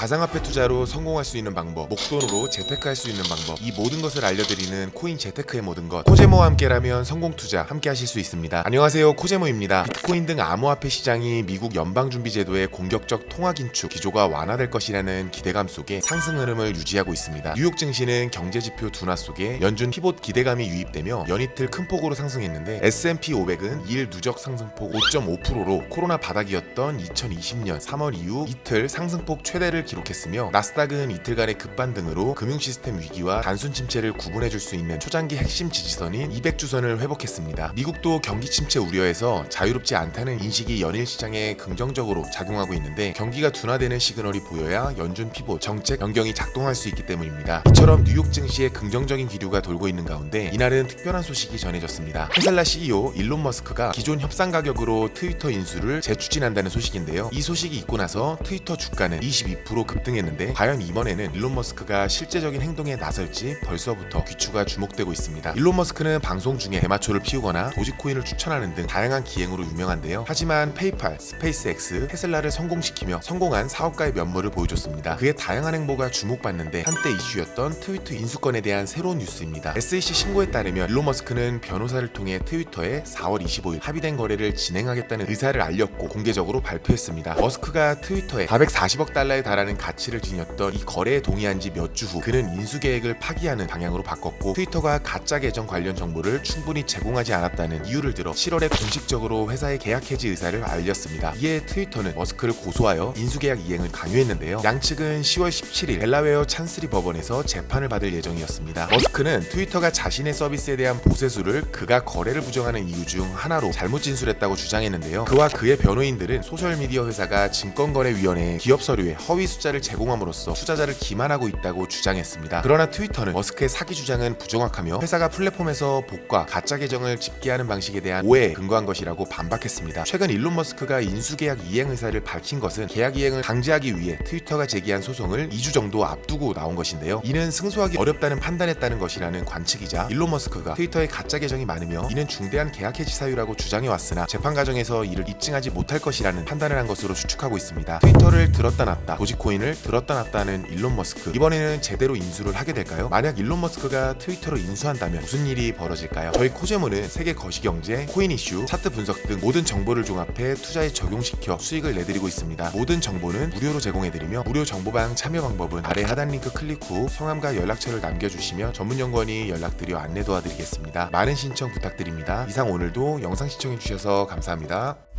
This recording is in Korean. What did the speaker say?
가상화폐 투자로 성공할 수 있는 방법, 목돈으로 재테크할 수 있는 방법, 이 모든 것을 알려드리는 코인 재테크의 모든 것. 코제모와 함께라면 성공 투자 함께 하실 수 있습니다. 안녕하세요, 코제모입니다. 비트코인 등 암호화폐 시장이 미국 연방준비제도의 공격적 통화 긴축 기조가 완화될 것이라는 기대감 속에 상승 흐름을 유지하고 있습니다. 뉴욕 증시는 경제 지표 둔화 속에 연준 피봇 기대감이 유입되며 연이틀 큰 폭으로 상승했는데 S&P 500은 일 누적 상승폭 5.5%로 코로나 바닥이었던 2020년 3월 이후 이틀 상승폭 최대를 기록했으며 나스닥은 이틀간의 급반등으로 금융 시스템 위기와 단순 침체를 구분해 줄 수 있는 초장기 핵심 지지선인 200주선을 회복했습니다. 미국도 경기 침체 우려에서 자유롭지 않다는 인식이 연일 시장에 긍정적으로 작용하고 있는데 경기가 둔화되는 시그널이 보여야 연준 피봇 정책 변경이 작동할 수 있기 때문입니다. 이처럼 뉴욕 증시에 긍정적인 기류가 돌고 있는 가운데 이날은 특별한 소식이 전해졌습니다. 테슬라 CEO 일론 머스크가 기존 협상 가격으로 트위터 인수를 재추진한다는 소식인데요. 이 소식이 있고 나서 트위터 주가는 22% 급등했는데 과연 이번에는 일론 머스크가 실제적인 행동에 나설지 벌써부터 귀추가 주목되고 있습니다. 일론 머스크는 방송 중에 대마초를 피우거나 도지코인을 추천하는 등 다양한 기행으로 유명한데요. 하지만 페이팔, 스페이스X, 테슬라를 성공시키며 성공한 사업가의 면모를 보여줬습니다. 그의 다양한 행보가 주목받는데 한때 이슈였던 트위터 인수권에 대한 새로운 뉴스입니다. SEC 신고에 따르면 일론 머스크는 변호사를 통해 트위터에 4월 25일 합의된 거래를 진행하겠다는 의사를 알렸고 공개적으로 발표했습니다. 머스크가 트위터에 440억 달러에 달하는 가치를 지녔던 이 거래에 동의한 지 몇 주 후 그는 인수 계획을 파기하는 방향으로 바꿨고 트위터가 가짜 계정 관련 정보를 충분히 제공하지 않았다는 이유를 들어 7월에 공식적으로 회사의 계약 해지 의사를 알렸습니다. 이에 트위터는 머스크를 고소하여 인수 계약 이행을 강요했는데요. 양측은 10월 17일 델라웨어 찬스리 법원에서 재판을 받을 예정이었습니다. 머스크는 트위터가 자신의 서비스에 대한 보세수를 그가 거래를 부정하는 이유 중 하나로 잘못 진술했다고 주장했는데요. 그와 그의 변호인들은 소셜미디어 회사가 증권거래위원회에 기업 서류에 허위 숫자를 제공함으로써 투자자를 기만하고 있다고 주장했습니다. 그러나 트위터는 머스크의 사기 주장은 부정확하며 회사가 플랫폼에서 복과 가짜 계정을 집계하는 방식에 대한 오해에 근거한 것이라고 반박했습니다. 최근 일론 머스크가 인수계약 이행 의사를 밝힌 것은 계약 이행을 강제하기 위해 트위터가 제기한 소송을 2주 정도 앞두고 나온 것인데요. 이는 승소하기 어렵다는 판단했다는 것이라는 관측이자 일론 머스크가 트위터에 가짜 계정이 많으며 이는 중대한 계약 해지 사유라고 주장해 왔으나 재판 과정에서 이를 입증하지 못할 것이라는 판단을 한 것으로 추측하고 있습니다. 트위터를 들었다 놨다, 도지 코인을 들었다 놨다는 일론 머스크. 이번에는 제대로 인수를 하게 될까요? 만약 일론 머스크가 트위터를 인수한다면 무슨 일이 벌어질까요? 저희 코제모는 세계 거시경제, 코인 이슈, 차트 분석 등 모든 정보를 종합해 투자에 적용시켜 수익을 내드리고 있습니다. 모든 정보는 무료로 제공해드리며 무료 정보방 참여 방법은 아래 하단 링크 클릭 후 성함과 연락처를 남겨주시면 전문 연구원이 연락드려 안내 도와드리겠습니다. 많은 신청 부탁드립니다. 이상 오늘도 영상 시청해주셔서 감사합니다.